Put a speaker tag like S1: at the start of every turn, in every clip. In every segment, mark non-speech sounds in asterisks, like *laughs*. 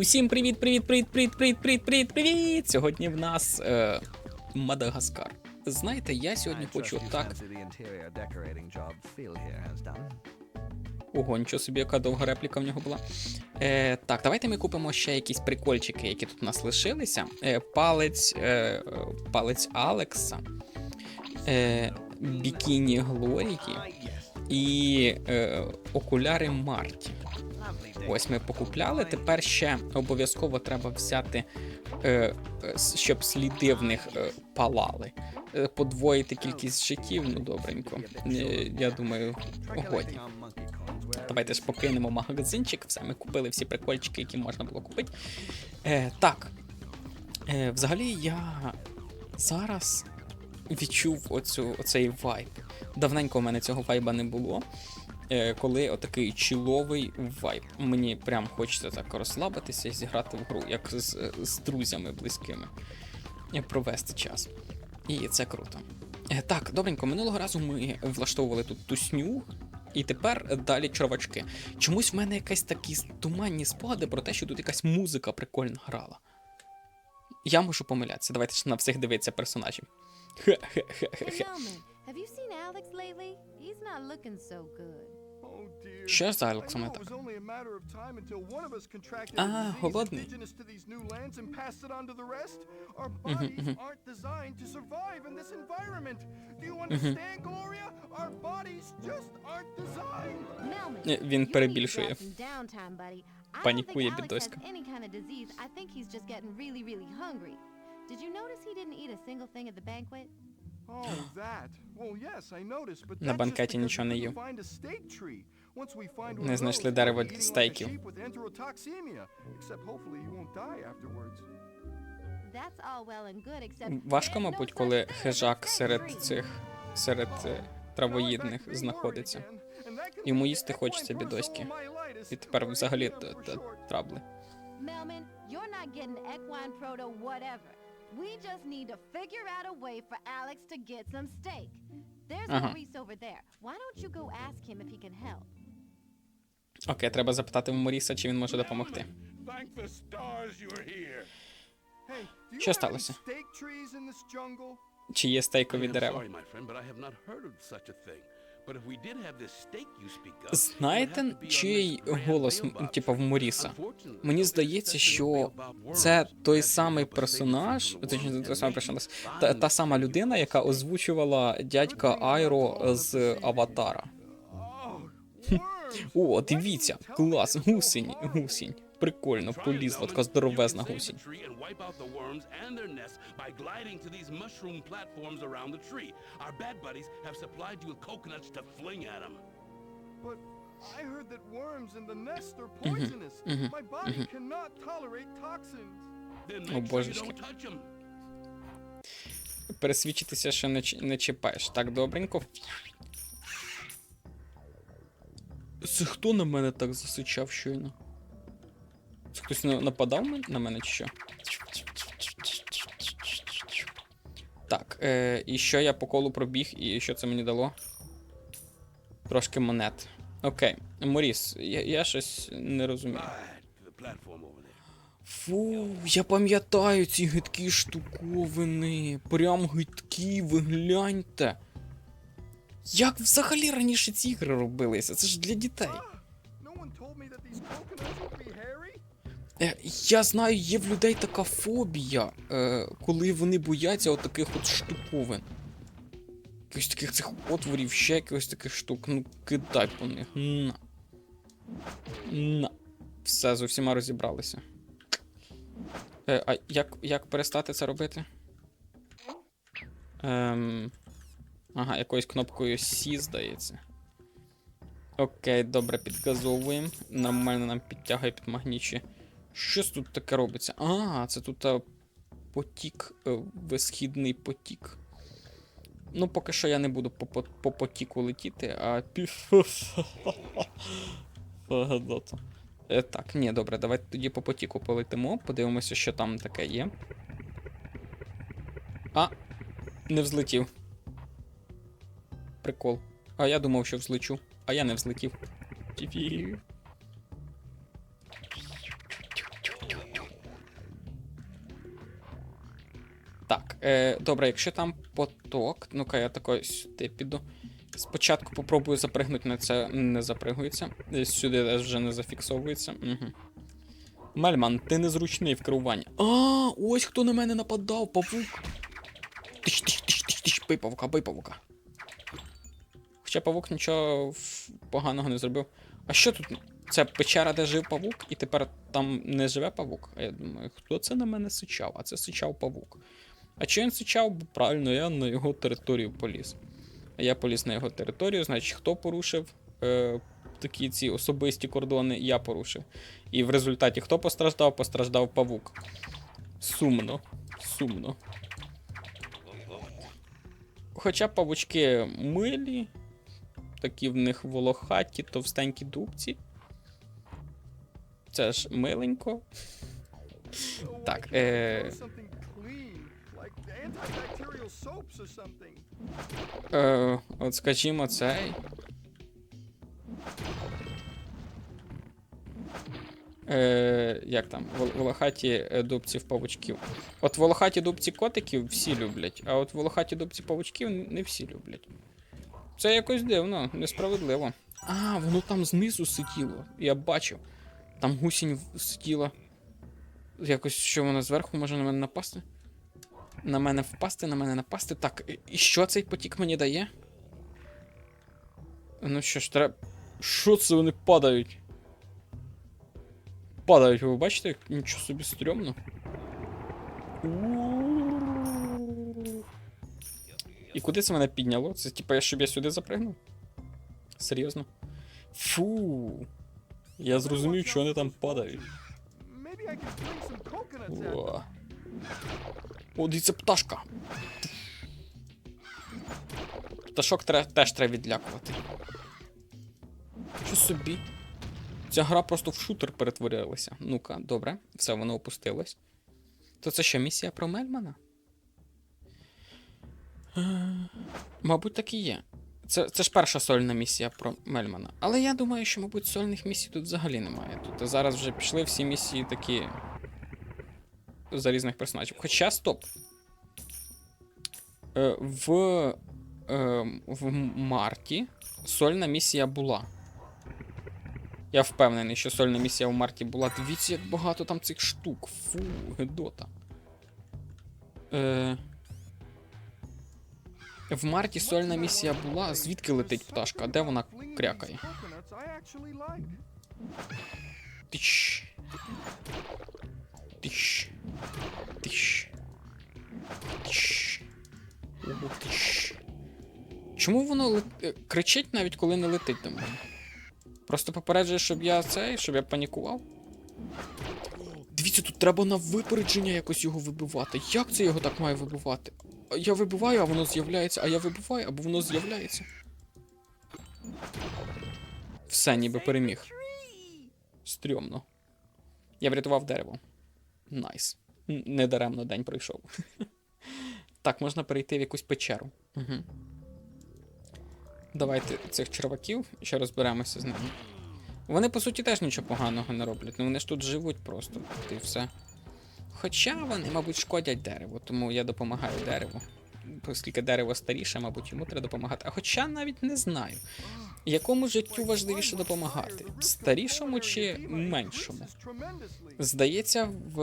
S1: Усім привіт, привіт, привіт, привіт, привіт, привіт, привіт, привіт! Сьогодні в нас е, Мадагаскар. Знаєте, я сьогодні хочу так. Ого, нічого собі, яка довга репліка в нього була. Е, так, давайте ми купимо ще якісь прикольчики, які тут у нас лишилися. Е, палець, е, палець Алекса, е, бікіні Глорії і е, окуляри Марті. Ось ми покупляли. Тепер ще обов'язково треба взяти, е, е, щоб сліди в них е, палали. Подвоїти кількість життів, ну добренько. Я думаю, годі. Давайте ж покинемо магазинчик. Все, ми купили всі прикольчики, які можна було купити. Так. Взагалі, я зараз відчув оцю, оцей вайб. Давненько в мене цього вайба не було. Е, коли отакий чіловий вайб. Мені прям хочеться так розслабитися і зіграти в гру, як з, з друзями близькими. Провести час. І це круто. Е, Так, добренько, минулого разу ми влаштовували тут тусню, і тепер далі чорвачки. Чомусь в мене якась такі туманні спогади про те, що тут якась музика прикольно грала. Я можу помилятися. Давайте ж на всіх дивитися персонажів.
S2: Hey,
S1: Хе-хе-хе-хе.
S2: Melman, have you seen Alex lately? He's not looking so good.
S3: Oh dear.
S1: Що за
S3: I
S1: Алексом
S3: know
S1: не
S3: it
S1: так?
S3: was only a matter of time until one of us contracted
S1: А,
S3: a disease
S1: голодний.
S3: indigenous to these new lands and passed it on to the rest. Our
S1: Mhm,
S3: bodies
S1: mhm.
S3: aren't designed to survive in this environment. Do you understand, Gloria? Our bodies just aren't designed.
S2: Melman,
S1: Е, Він
S2: you need to
S1: перебільшує.
S2: grab some downtime, buddy. I
S1: Панікує
S2: don't think Alex
S1: бідоська.
S2: has any kind of disease. I think he's just getting really, really hungry. Did you notice he didn't eat a single thing at the banquet?
S3: Oh,
S1: На банкеті нічого не їв. Не знайшли дерево для стейків. Важко, мабуть, коли хижак серед цих серед е, травоїдних знаходиться. Йому їсти хочеться бідоськи. І тепер взагалі трабли.
S2: We just need to figure out a way for Alex to get some steak. There's
S1: Uh-huh.
S2: Maurice over there. Why don't you go ask him if he can help?
S1: Окей, треба запитати в Моріса, чи він може допомогти.
S4: Thank the stars you're here.
S3: Hey, do you
S1: Що сталося?
S3: steak trees in this jungle?
S1: Чи є
S4: I
S1: стейкові дерева? Знаєте, чий голос, типа, в. Моріса? Мені здається, що це той самий персонаж, точніше, той самий персонаж, та, та сама людина, яка озвучувала дядька Айро з Аватара.
S3: Oh!
S1: О, дивіться, клас, гусінь, гусінь. Прикольно, полізла така здоровезна гусінь.
S3: I heard that worms in the nest are poisonous. My body cannot tolerate toxins.
S1: Oh,
S4: you
S1: божечки. Пересвідчитися, що не, не чіпаєш. Так, добренько. Це хто на мене так засичав щойно? Це хтось нападав на мене чи що? Так, е, і що я по колу пробіг, і що це мені дало? Трошки монет. Окей, Моріс, я, я щось не розумію. Фу, я пам'ятаю ці гидкі штуковини. Прям гидкі, ви гляньте. Як взагалі раніше ці ігри робилися? Це ж для дітей. Я знаю, є в людей така фобія, е, коли вони бояться отаких от штуковин. Якихось таких цих отворів, ще якихось таких штук. Ну, кидай по них. На. На. Все, з усіма розібралися. Е, а як, як перестати це робити? Ем... Ага, якоюсь кнопкою C, здається. Окей, добре, підгазовуємо. Нормально нам підтягує під магнічі. Щось тут таке робиться? А, це тут а, потік, е, висхідний потік. Ну, поки що я не буду по, по, по потіку летіти, а пів. *laughs* Е, так, ні, добре, давайте тоді по потіку полетимо, подивимося, що там таке є. А, не взлетів. Прикол. А я думав, що взлечу, а я не взлетів. Тіпі. Е, добре, якщо там поток, ну-ка я такой сюди піду. Спочатку попробую запригнути на це, не запригується. Е, Сюди вже не зафіксовується. Угу. Мельман, ти незручний в керуванні. А, ось хто на мене нападав, павук. Тиш, тиш, тиш, тиш, тиш, бий павука, бий павука. Хоча павук нічого поганого не зробив. А що тут? Це печера, де жив павук, і тепер там не живе павук. А я думаю, хто це на мене сичав? А це сичав павук. А чи він сичав? Правильно, я на його територію поліз. А я поліз на його територію, значить, хто порушив е, такі ці особисті кордони, я порушив. І в результаті хто постраждав? Постраждав павук. Сумно. Сумно. Хоча павучки милі, такі в них волохаті, товстенькі дубці. Це ж миленько. Так, е, Е, от скажімо, цей. Е, як там? Вол- Волохаті е, дубців павучків. От волохаті дубці котиків всі люблять, а от волохаті дубці павучків не всі люблять. Це якось дивно, несправедливо. А, воно там знизу сиділо. Я бачив. Там гусінь сиділа. Якось що вона зверху може на мене напасти? На мене впасти, на мене напасти. Так, і- що цей потік мені дає? Ну що ж, треба. Що це вони падають? Падають, ви бачите? Нічого собі стрьомно. І куди це мене підняло? Це типа, щоб я сюди запригнув? Серйозно? Фу. Я зрозумів, що вони там падають. О, О дивіться, пташка. Пташок тре- теж треба відлякувати. Що собі? Ця гра просто в шутер перетворилася. Ну-ка, добре, все, воно опустилось. То це що, місія про Мельмана? Е, Мабуть, так і є. Це, це ж перша сольна місія про Мельмана. Але я думаю, що, мабуть, сольних місій тут взагалі немає. Тут зараз вже пішли всі місії такі за різних персонажів. Хоча стоп. Е, в, е, в Марті сольна місія була. Я впевнений, що сольна місія в Марті була. Дивіться, як багато там цих штук. Фу, гедота. Е, в Марті сольна місія була. Звідки летить пташка? Де вона крякає?
S3: Coconuts
S1: Тиш. Тиш. Ого, тиш. Чому воно лет... е, кричить навіть коли не летить до мене? Просто попереджує, щоб я цей, щоб я панікував. Дивіться, тут треба на випередження якось його вибивати. Як це його так має вибивати? Я вибиваю, а воно з'являється, а я вибиваю, або воно з'являється. Все, ніби переміг. Стрьомно. Я врятував дерево. Найс. Недаремно день пройшов. *laughs* так, можна перейти в якусь печеру. Угу. Давайте цих черваків ще розберемося з ними. Вони, по суті, теж нічого поганого не роблять. Ну вони ж тут живуть просто. І все. Хоча вони, мабуть, шкодять дереву, тому я допомагаю дереву. Оскільки дерево старіше, мабуть, йому треба допомагати. А хоча навіть не знаю. Якому життю важливіше допомагати? Старішому чи меншому? Здається, в,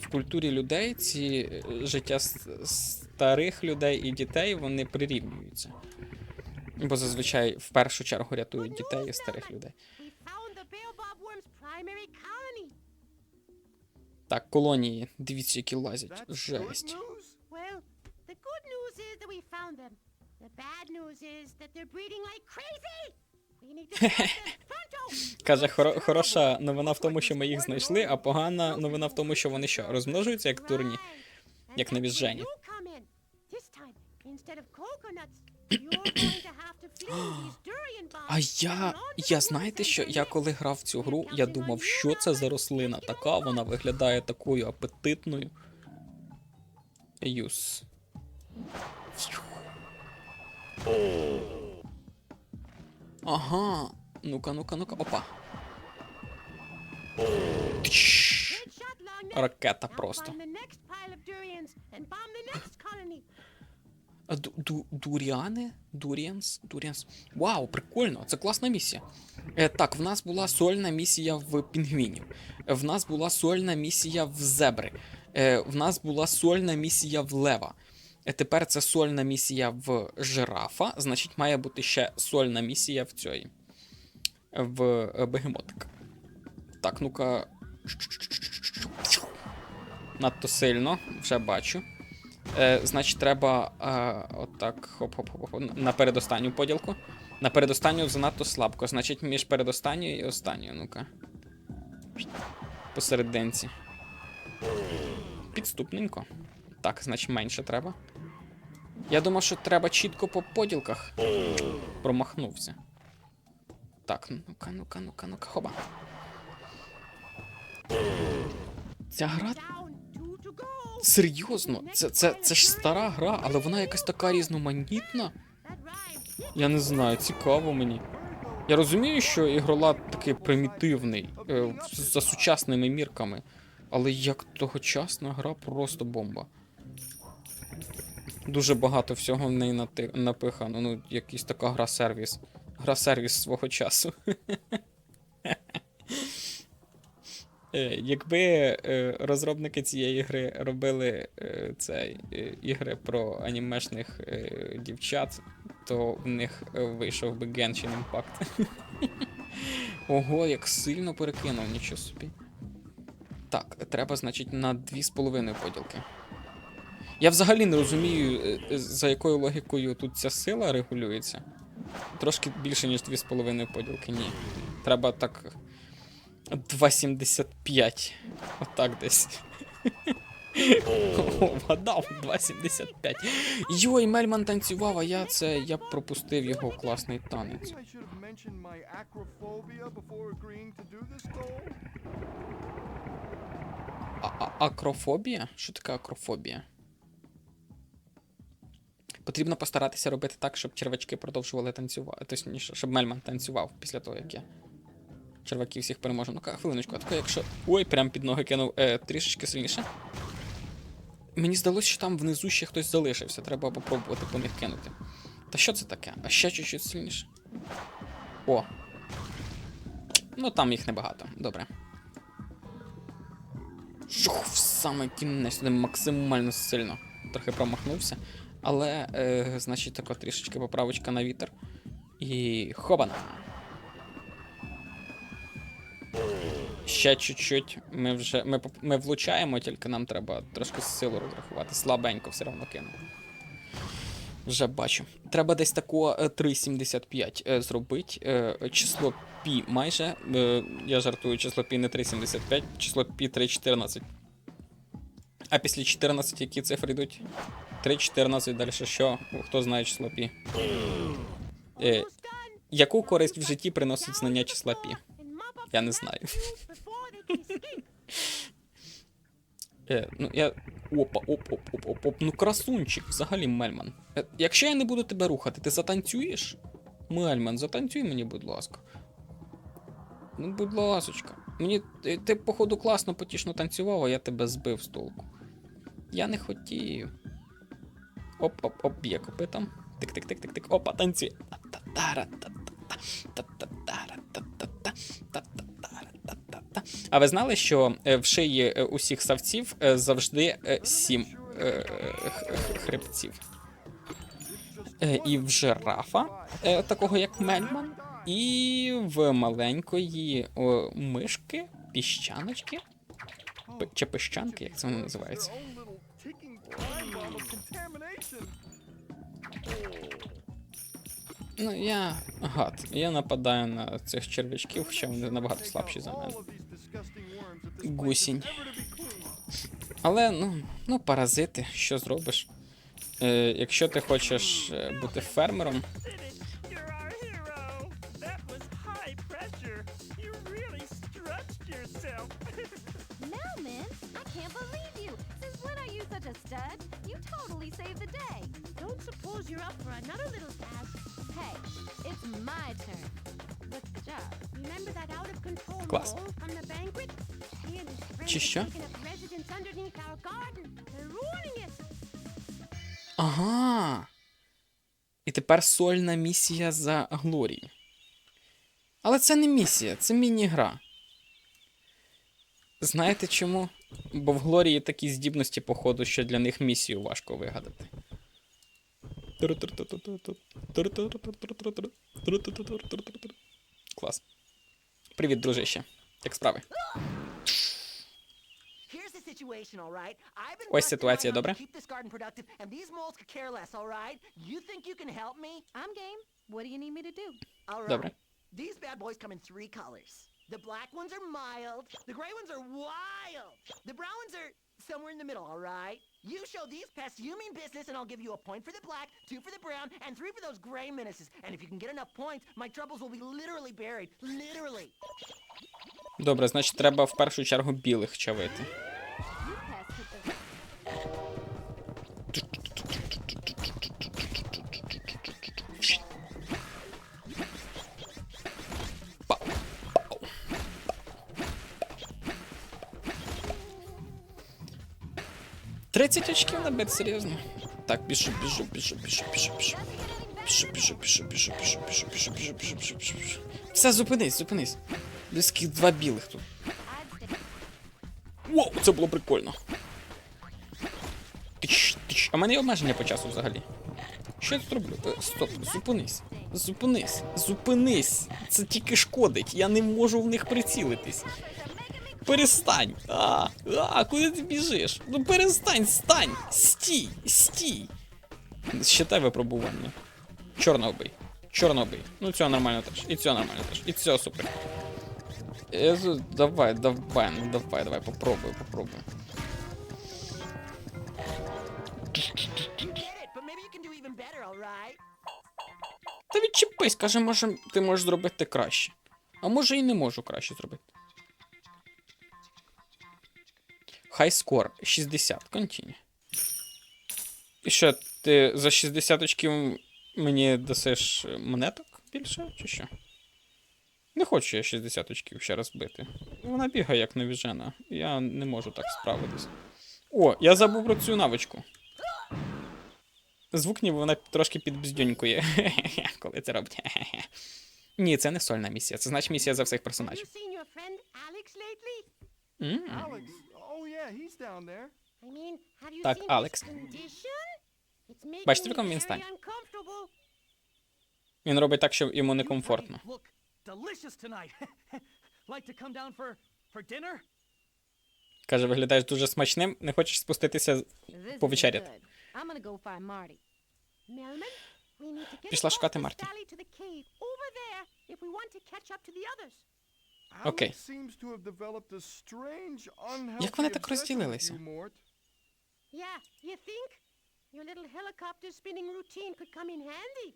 S1: в культурі людей ці е, життя старих людей і дітей вони прирівнюються. Бо зазвичай в першу чергу рятують дітей і старих людей. Так, колонії, дивіться, які лазять. Жесть. Каже, хоро- хороша новина в тому, що ми їх знайшли, а погана новина в тому, що вони що, розмножуються як турні? Як
S2: bombs
S1: А я. Я знаєте що? Я коли грав в цю гру, я думав, що це за рослина така, вона виглядає такою апетитною. Юс. Ага. Ну-ка, ну-ка, ну-ка. Опа. Тш. Ракета просто. А, ду- ду- Дуріани? Дуріанс? Дуріанс. Вау, прикольно, це класна місія. Е, так, в нас була сольна місія в пінгвінів. Е, В нас була сольна місія в зебри. Е, в нас була сольна місія в лева. Е, тепер це сольна місія в жирафа, значить, має бути ще сольна місія в цій. В е, бегемотика. Так, ну-ка. Надто сильно, вже бачу. Е, значить, треба е, отак, хоп-хоп-хоп, на передостанню поділку. На передостанню занадто слабко. Значить, між передостанньою і останньою, ну-ка. Посерединці. Підступненько. Так, значить, менше треба. Я думав, що треба чітко по поділках. Промахнувся. Так, ну-ка, ну-ка, ну-ка, ну-ка, хоба. Ця гра. Серйозно, це, це, це ж стара гра, але вона якась така різноманітна. Я не знаю, цікаво мені. Я розумію, що ігролад такий примітивний, е, за сучасними мірками, але як тогочасна гра просто бомба. Дуже багато всього в неї напихано. Ну, якась така гра-сервіс. Гра-сервіс свого часу. *laughs* Е, Якби е, розробники цієї гри робили е, цей, е, ігри про анімешних дівчат, то в них вийшов би Genshin Impact. *laughs* Ого, як сильно перекинув, нічого собі. Так, треба, значить, на 2,5 поділки. Я взагалі не розумію, е, е, за якою логікою тут ця сила регулюється. Трошки більше, ніж 2,5 поділки, ні. Треба так. 2,75. Отак десь. О, *laughs* вгадав, 2,75. Йой, Мельман танцював, а я це. Я пропустив його класний танець. А, а, акрофобія? Що таке акрофобія? Потрібно постаратися робити так, щоб червачки продовжували танцювати. Точніше, щоб Мельман танцював після того, як я. Черваків всіх переможу. Ну-ка, хвилиночку, а таке, якщо. Ой, прям під ноги кинув е, трішечки сильніше. Мені здалося, що там внизу ще хтось залишився. Треба попробувати по них кинути. Та що це таке? А ще чуть-чуть сильніше. О. Ну там їх небагато. Добре. Жух, в саме кінець максимально сильно. Трохи промахнувся. Але, е, значить, така трішечки поправочка на вітер. І хобана. Ще чуть-чуть. Ми вже. Ми, ми влучаємо, тільки нам треба трошки силу розрахувати. Слабенько все одно кинув. Вже бачу. Треба десь тако е, 3,75 е, зробити. Е, число пі майже. Е, я жартую, число пі не 3,75, число пі 3,14. А після 14 які цифри йдуть? 3,14, далі що? Хто знає число пі? Е, яку користь в житті приносить знання числа пі? Я не знаю. Е, ну я. Опа, оп, оп, оп, оп, оп. Ну красунчик, взагалі, Мельман. Е, якщо я не буду тебе рухати, ти затанцюєш? Мельман, затанцюй мені, будь ласка. Ну, будь ласочка. Мені ти, ти, походу, класно потішно танцював, а я тебе збив з толку. Я не хотів. Оп, оп, оп, б'є копитом. Тик-тик-тик-тик-тик. Опа, танцює. А ви знали, що е, в шиї е, усіх савців е, завжди сім хребців? І в жирафа, такого як Мельман, і в маленької мишки, піщаночки. Чи пищанки, як це вони Ну, я гад. Я нападаю на цих черв'ячків, хоча вони набагато слабші за мене. Гусінь. Але ну, ну, паразити, що зробиш? Е, якщо ти хочеш е, бути фермером,
S2: stud? You totally saved the day.
S5: Don't suppose you're up for another little task.
S2: Hey, it's my turn. What's the job?
S5: Remember that out of control
S1: Клас.
S5: mole from the banquet? He and his friends
S1: Чи що?
S5: taken up residence underneath our garden. They're ruining it.
S1: Ага. І тепер сольна місія за Глорію. Але це не місія, це міні-гра. Знаєте чому? Бо в Глорії такі здібності, походу, що для них місію важко вигадати. Клас. Привіт, дружище. Як справи? Ось ситуація, добре? Добре.
S6: These bad boys come in three colors. The black ones are mild, the gray ones are wild, the brown ones are somewhere in the middle, all right? You show these pests you mean business, and I'll give you a point for the black, two for the brown, and three for those gray menaces. And if you can get enough points, my troubles will be literally buried. Literally.
S1: Добре, значить, треба в першу чергу білих чавити. 30 очків набити, серйозно. Так, біжу, біжу, біжу, біжу, біжу, біжу. Біжу, біжу, біжу, біжу, біжу, біжу, біжу, біжу, біжу, біжу, біжу. Все, зупинись, зупинись. Близьких два білих тут. Воу, це було прикольно. Тич, тич. А в мене є обмеження по часу взагалі. Що я тут роблю? Е, Стоп, зупинись. Зупинись, зупинись. Це тільки шкодить. Я не можу в них прицілитись. Перестань. А, а, куди ти біжиш? Ну перестань, стань! Стій! Стій! Считай випробування. Чорного бий. Чорного бий. Ну цього нормально теж. І цього нормально теж. І цього супер. Е, Давай, давай, ну давай, давай, попробуй, попробуй. Та відчепись, каже, може, ти можеш зробити краще. А може і не можу краще зробити. Хай скор 60. Контіні. І що, ти за 60 очків мені дасиш монеток більше, чи що? Не хочу я 60 очків ще раз бити. Вона бігає як навіжена. Я не можу так справитись. О, я забув про цю навичку. Звук ніби вона трошки підбздюнькує, *laughs* коли це робить. *laughs* Ні, це не сольна місія, це значить місія за всіх персонажів.
S5: seen
S1: так, Алекс. Бачите, в якому він стані? Він робить так, що йому некомфортно. *laughs* Каже, виглядаєш дуже смачним, не хочеш спуститися повечеряти. Пішла шукати Марті.
S5: valley to the cave over there if we want to catch up to the others.
S3: Alex
S1: Okay.
S3: seems to have developed a strange,
S1: Як вони
S3: unhealthy
S1: так
S3: obsession with
S1: розділилися?
S3: you, Mort.
S5: Yeah, you think? Your little helicopter spinning routine could come in handy.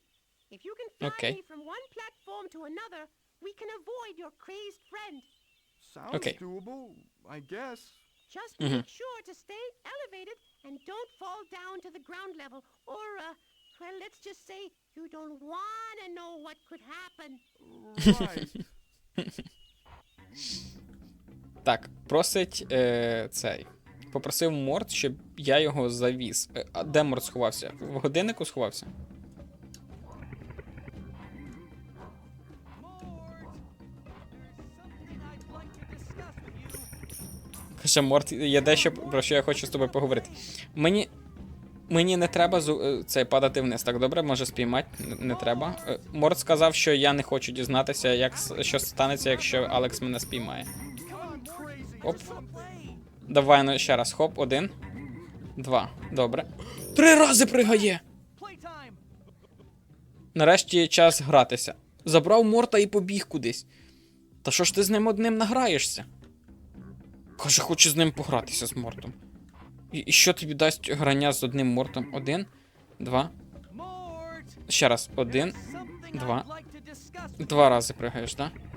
S5: If you can fly
S1: Okay.
S5: me from one platform to another, we can avoid your crazed friend.
S3: Sounds
S1: Okay.
S3: doable, I guess.
S5: Just
S1: Mhm.
S5: make sure to stay elevated and don't fall down to the ground level. Or, uh, well, let's just say you don't want to know what could happen.
S3: Right. *laughs*
S1: Так, просить е, цей. Попросив Морт, щоб я його завіз. Е, а де Морт сховався? В годиннику сховався? Каже, Морт, є дещо, про що я хочу з тобою поговорити. Мені. Мені не треба е, це падати вниз, так добре? Може спіймати? Не, треба. Е, Морт сказав, що я не хочу дізнатися, як, що станеться, якщо Алекс мене спіймає. Оп. Давай ну ще раз. Хоп, один. Два. Добре. Три рази пригає! Нарешті час гратися. Забрав Морта і побіг кудись. Та що ж ти з ним одним награєшся? Каже, хочу з ним погратися з Мортом. І, що тобі дасть грання з одним Мортом? Один, два. Ще раз. Один. Два. Два рази пригаєш, так? Да?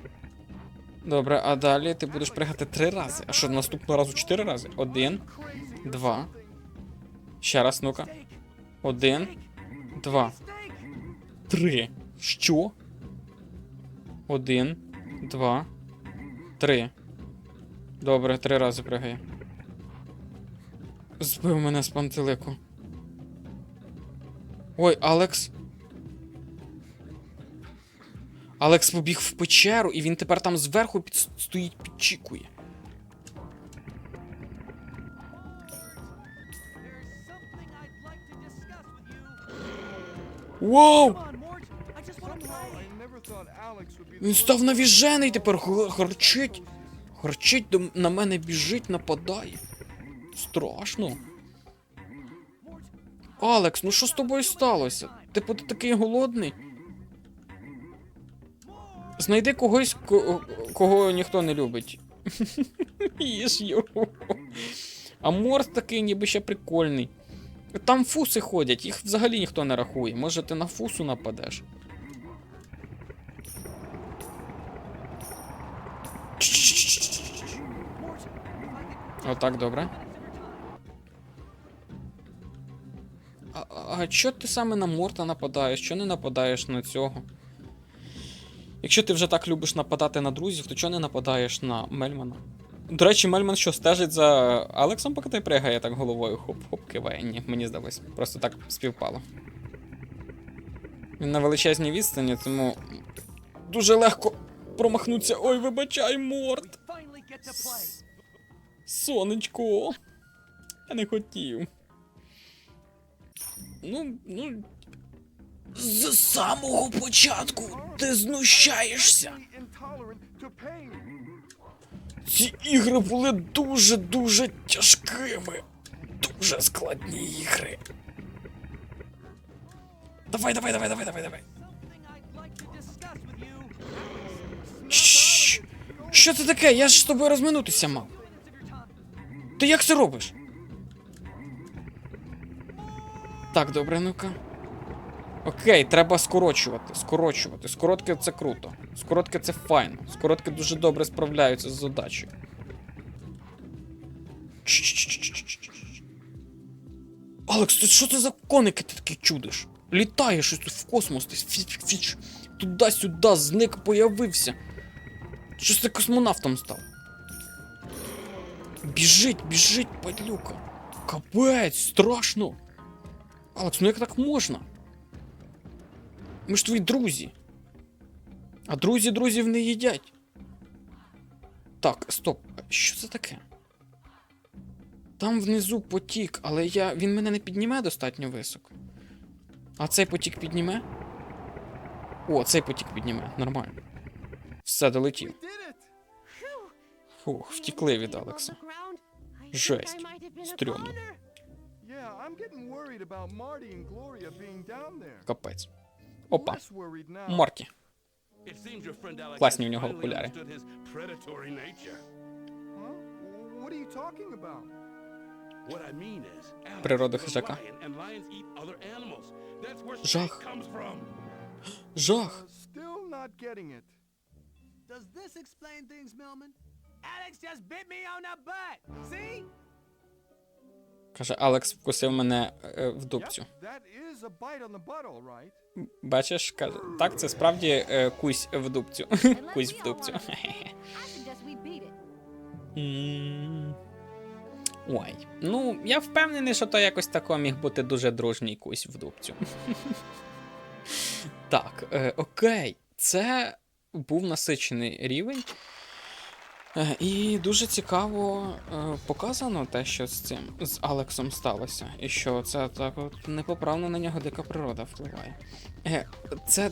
S1: Добре, а далі ти будеш пригати три рази. А що наступного разу чотири рази? Один, два. Ще раз, ну-ка. Один, два. Три. Що? Один, два, три. Добре, три рази пригає. Збив мене з пантелику. Ой, Алекс. Алекс побіг в печеру, і він тепер там зверху під... стоїть, підчікує.
S3: The
S1: Він став навіжений тепер до м- на мене біжить, нападає. Страшно. Алекс, ну що з тобою сталося? Типу ти такий голодний? Знайди когось, кого ніхто не любить. *laughs* Їж його. А морс такий ніби ще прикольний. Там фуси ходять, їх взагалі ніхто не рахує. Може ти на фусу нападеш? Отак, добре. А, а, а ти саме на Морта нападаєш? Чо не нападаєш на цього? Якщо ти вже так любиш нападати на друзів, то чого не нападаєш на Мельмана? До речі, Мельман що стежить за Алексом, поки той пригає так головою хоп-хоп киває. Ні, мені здалось. Просто так співпало. Він на величезній відстані, тому дуже легко промахнуться. Ой, вибачай, Морт! Сонечко. Я не хотів. Ну, ну. З самого початку ти знущаєшся. Ці ігри були дуже-дуже тяжкими. Дуже складні ігри. Давай, давай, давай, давай, давай, давай. Що це таке? Я ж з тобою розминутися мав. Ти як це робиш? Так, добре, ну-ка. Окей, треба скорочувати, скорочувати. Скоротки це круто. Скоротки це файно. Скоротки дуже добре справляються з задачею. Алекс, ти що це за коники ти такі чудиш? Літаєш щось тут в космос, десь фіч-фіч, туди-сюди, зник, появився. Щось ти космонавтом став. Біжить, біжить, падлюка. Капець, страшно. Алекс, ну як так можна? Ми ж твої друзі. А друзі друзів не їдять. Так, стоп. Що це таке? Там внизу потік, але я. він мене не підніме достатньо високо. А цей потік підніме? О, цей потік підніме. Нормально. Все долетів. Фух, втікли від Алекса. Жесть. Стрьомно. Капець. Опа.
S4: Alex
S1: Класні у нього окуляри. Природа хижака. Жах. Жах.
S3: Uh.
S7: Does this explain things, Millman? Alex just bit me on the butt. See?
S1: Каже, Алекс вкусив мене е, в дубцю. Бачиш, каже, так, це справді е, кусь в дубцю. *laughs* Кусь в дубцю. Ой. Ну, я впевнений, що то якось тако міг бути дуже дружній кусь в дубцю. *laughs* так, е, окей. Це був насичений рівень. Е, І дуже цікаво е, показано те, що з цим з Алексом сталося, і що це так от непоправно на нього дика природа впливає. Е, Це.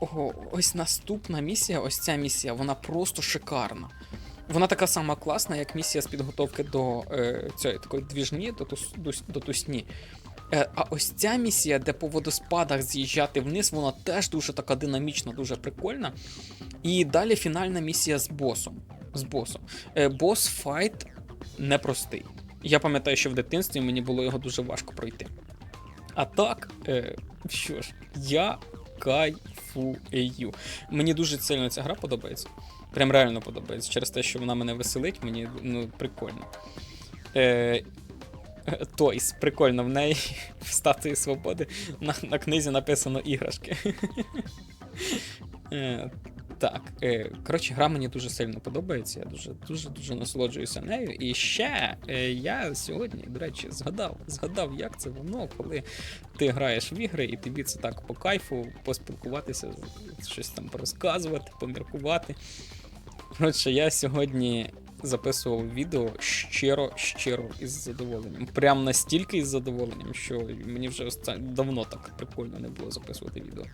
S1: Ого, ось наступна місія, ось ця місія, вона просто шикарна. Вона така сама класна, як місія з підготовки до е, цієї такої двіжні, до, тус, до, до тусні. Е, а ось ця місія, де по водоспадах з'їжджати вниз, вона теж дуже така динамічна, дуже прикольна. І далі фінальна місія з босом. З босом. Е, бос файт непростий. Я пам'ятаю, що в дитинстві мені було його дуже важко пройти. А так, е, що ж, я кайфую. Мені дуже сильно ця гра подобається. Прям реально подобається. Через те, що вона мене веселить, мені ну, прикольно. Е, *laughs* Тойс, прикольно, в неї в статуї свободи на, на книзі написано іграшки. Е, Так, е, коротше, гра мені дуже сильно подобається. Я дуже дуже дуже насолоджуюся нею. І ще е, я сьогодні, до речі, згадав, згадав, як це воно, коли ти граєш в ігри, і тобі це так по кайфу поспілкуватися, щось там порозказувати, поміркувати. Коротше, я сьогодні записував відео щиро, щиро із задоволенням. Прям настільки із задоволенням, що мені вже давно так прикольно не було записувати відео.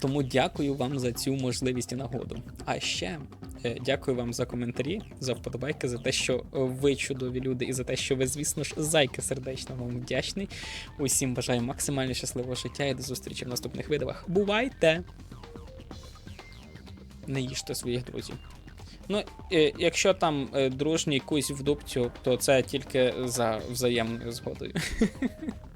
S1: Тому дякую вам за цю можливість і нагоду. А ще е, дякую вам за коментарі, за вподобайки, за те, що е, ви чудові люди, і за те, що ви, звісно ж, зайки сердечно вам вдячний. Усім бажаю максимально щасливого життя і до зустрічі в наступних відео. Бувайте! Не їжте своїх друзів. Ну, якщо там е, дружній кусь в дубцю, то це тільки за взаємною згодою. *laughs*